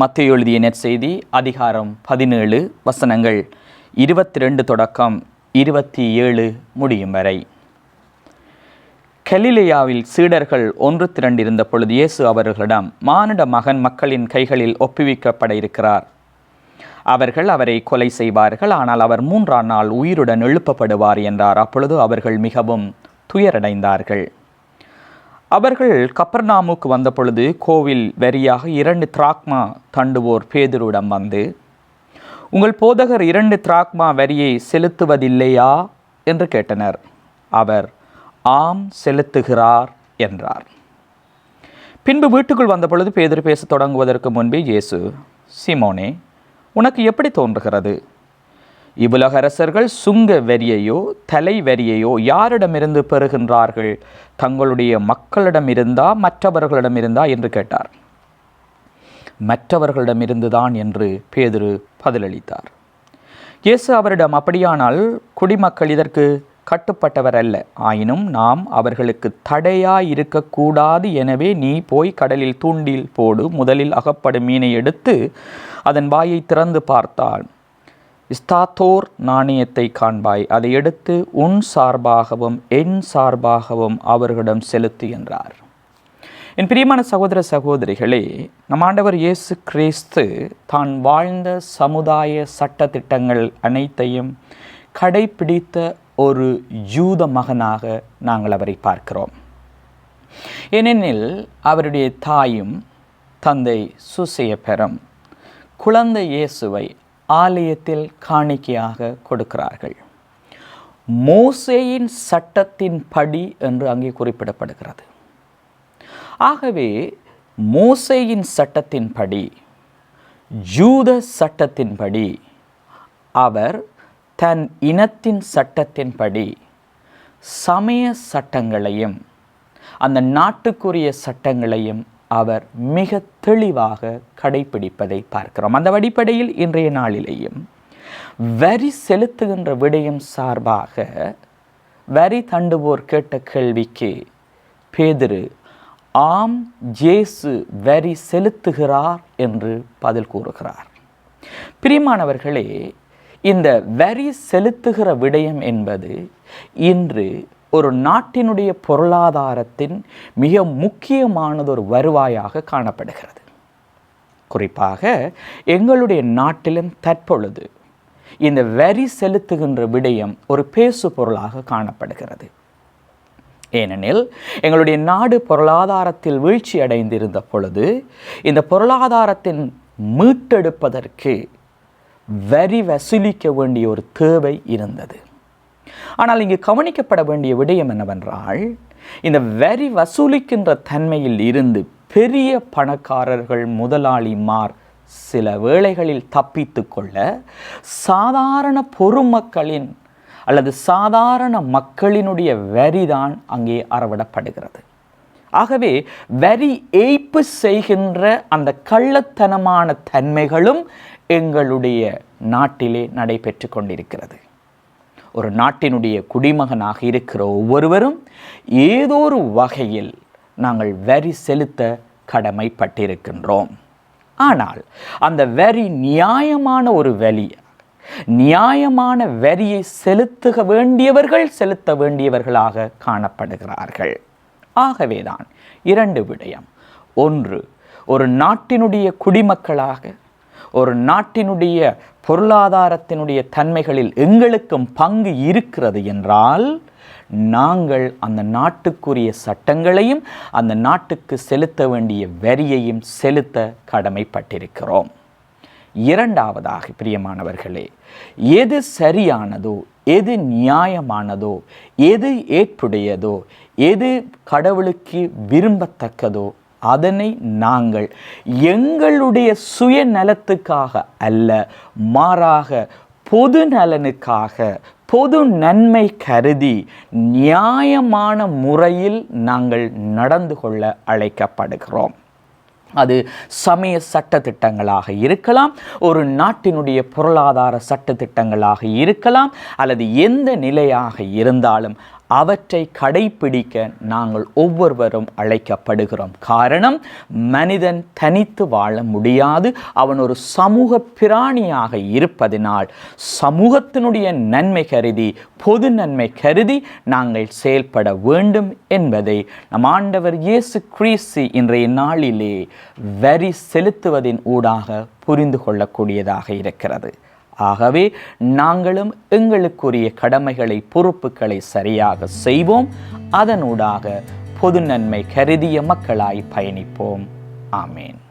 மத்திய எழுதிய நெற்செய்தி அதிகாரம் பதினேழு வசனங்கள் இருபத்தி ரெண்டு தொடக்கம் இருபத்தி ஏழு முடியும் வரை. கலிலேயாவில் சீடர்கள் ஒன்று திரண்டிருந்த பொழுது இயேசு அவர்களிடம் மானிட மகன் மக்களின் கைகளில் ஒப்புவிக்கப்பட இருக்கிறார். அவர்கள் அவரை கொலை செய்வார்கள் ஆனால் அவர் மூன்றாம் நாள் உயிருடன் எழுப்பப்படுவார் என்றார். அப்பொழுது அவர்கள் மிகவும் துயரடைந்தார்கள். அவர்கள் கப்பர்நாமுக்கு வந்த பொழுது கோவில் வரியாக இரண்டு திராக்மா தண்டுவோர் பேதுருவிடம் வந்து உங்கள் போதகர் இரண்டு திராக்மா வரியை செலுத்துவதில்லையா? என்று கேட்டனர். அவர் ஆம் செலுத்துகிறார் என்றார். பின்பு வீட்டுக்குள் வந்த பொழுது பேதுரு பேசத் தொடங்குவதற்கு முன்பே இயேசு சிமோனே உனக்கு எப்படி தோன்றுகிறது? இவ்வுலக அரசர்கள் சுங்க வரியையோ தலை வரியையோ யாரிடமிருந்து பெறுகின்றார்கள்? தங்களுடைய மக்களிடமிருந்தா மற்றவர்களிடமிருந்தா என்று கேட்டார். மற்றவர்களிடமிருந்துதான் என்று பேதுரு பதிலளித்தார். இயேசு அவரிடம் அப்படியானால் குடிமக்கள் இதற்கு கட்டுப்பட்டவர் அல்ல ஆயினும் நாம் அவர்களுக்கு தடையாய் இருக்கக்கூடாது எனவே நீ போய் கடலில் தூண்டில் போடு. முதலில் அகப்படும் மீனை எடுத்து அதன் வாயை திறந்து பார்த்தான் இஸ்தாத்தோர் நாணயத்தை காண்பாய். அதை எடுத்து உன் சார்பாகவும் என் சார்பாகவும் அவர்களிடம் செலுத்து என்றார். என் பிரியமான சகோதர சகோதரிகளே நம் ஆண்டவர் இயேசு கிறிஸ்து தான் வாழ்ந்த சமுதாய சட்டத்திட்டங்கள் அனைத்தையும் கடைபிடித்த ஒரு யூத மகனாக நாங்கள் அவரை பார்க்கிறோம். ஏனெனில் அவருடைய தாயும் தந்தை சுசையப்பெரும் குழந்தை இயேசுவை ஆலயத்தில் காணிக்கையாக கொடுக்கிறார்கள். மோசேயின் சட்டத்தின் படி என்று அங்கே குறிப்பிடப்படுகிறது. ஆகவே மோசேயின் சட்டத்தின்படி ஜூத சட்டத்தின்படி அவர் தன் இனத்தின் சட்டத்தின்படி சமய சட்டங்களையும் அந்த நாட்டுக்குரிய சட்டங்களையும் அவர் மிக தெளிவாக கடைபிடிப்பதை பார்க்கிறோம். அந்த அடிப்படையில் இன்றைய நாளிலேயும் வரி செலுத்துகின்ற விடயம் சார்பாக வரி தண்டுவோர் கேட்ட கேள்விக்கு பேதிரு ஆம் ஜேசு வரி செலுத்துகிறார் என்று பதில் கூறுகிறார். பிரிமானவர்களே இந்த வரி செலுத்துகிற விடயம் என்பது இன்று ஒரு நாட்டினுடைய பொருளாதாரத்தின் மிக முக்கியமானதொரு வருவாயாக காணப்படுகிறது. குறிப்பாக எங்களுடைய நாட்டிலும் தற்பொழுது இந்த வரி செலுத்துகின்ற விடயம் ஒரு பேசு பொருளாக காணப்படுகிறது. ஏனெனில் எங்களுடைய நாடு பொருளாதாரத்தில் வீழ்ச்சி அடைந்திருந்த பொழுது இந்த பொருளாதாரத்தின் மீட்டெடுப்பதற்கு வரி வசூலிக்க வேண்டிய ஒரு தேவை இருந்தது. ஆனால் இங்கு கவனிக்கப்பட வேண்டிய விடயம் என்னவென்றால் இந்த வரி வசூலிக்கின்ற தன்மையில் இருந்து பெரிய பணக்காரர்கள் முதலாளிமார் சில வேளைகளில் தப்பித்து கொள்ள சாதாரண பொதுமக்களின் அல்லது சாதாரண மக்களினுடைய வரிதான் அங்கே அறவிடப்படுகிறது. ஆகவே வரி ஏய்ப்பு செய்கின்ற அந்த கள்ளத்தனமான தன்மைகளும் எங்களுடைய நாட்டிலே நடைபெற்று கொண்டிருக்கிறது. ஒரு நாட்டினுடைய குடிமகனாக இருக்கிற ஒவ்வொருவரும் ஏதோ ஒரு வகையில் நாங்கள் வரி செலுத்த கடமைப்பட்டிருக்கின்றோம். ஆனால் அந்த வரி நியாயமான ஒரு வழி நியாயமான வரியை செலுத்துக வேண்டியவர்கள் செலுத்த வேண்டியவர்களாக காணப்படுகிறார்கள். ஆகவேதான் இரண்டு விடயம். ஒன்று ஒரு நாட்டினுடைய குடிமக்களாக ஒரு நாட்டினுடைய பொருளாதாரத்தினுடைய தன்மைகளில் எங்களுக்கும் பங்கு இருக்கிறது என்றால் நாங்கள் அந்த நாட்டுக்குரிய சட்டங்களையும் அந்த நாட்டுக்கு செலுத்த வேண்டிய வரியையும் செலுத்த கடமைப்பட்டிருக்கிறோம். இரண்டாவதாக பிரியமானவர்களே எது சரியானதோ எது நியாயமானதோ எது ஏற்புடையதோ எது கடவுளுக்கு விரும்பத்தக்கதோ அதனை நாங்கள் எங்களுடைய சுயநலத்துக்காக அல்ல மாறாக பொது நலனுக்காக பொது நன்மை கருதி நியாயமான முறையில் நாங்கள் நடந்து கொள்ள அழைக்கப்படுகிறோம். அது சமய சட்டத்திட்டங்களாக இருக்கலாம் ஒரு நாட்டினுடைய பொருளாதார சட்டத்திட்டங்களாக இருக்கலாம் அல்லது எந்த நிலையாக இருந்தாலும் அவற்றை கடைப்பிடிக்க நாங்கள் ஒவ்வொருவரும் அழைக்கப்படுகிறோம். காரணம் மனிதன் தனித்து வாழ முடியாது. அவன் ஒரு சமூக பிராணியாக இருப்பதினால் சமூகத்தினுடைய நன்மை கருதி பொது நன்மை கருதி நாங்கள் செயல்பட வேண்டும் என்பதை நம் ஆண்டவர் இயேசு கிறிஸ்து இன்றைய நாளிலே வரி செலுத்துவதின் ஊடாக புரிந்து கொள்ளக்கூடியதாக இருக்கிறது. ஆகவே நாங்களும் எங்களுக்குரிய கடமைகளை பொறுப்புகளை சரியாக செய்வோம். அதனூடாக பொது நன்மை கருதிய மக்களாய் பயணிப்போம். ஆமேன்.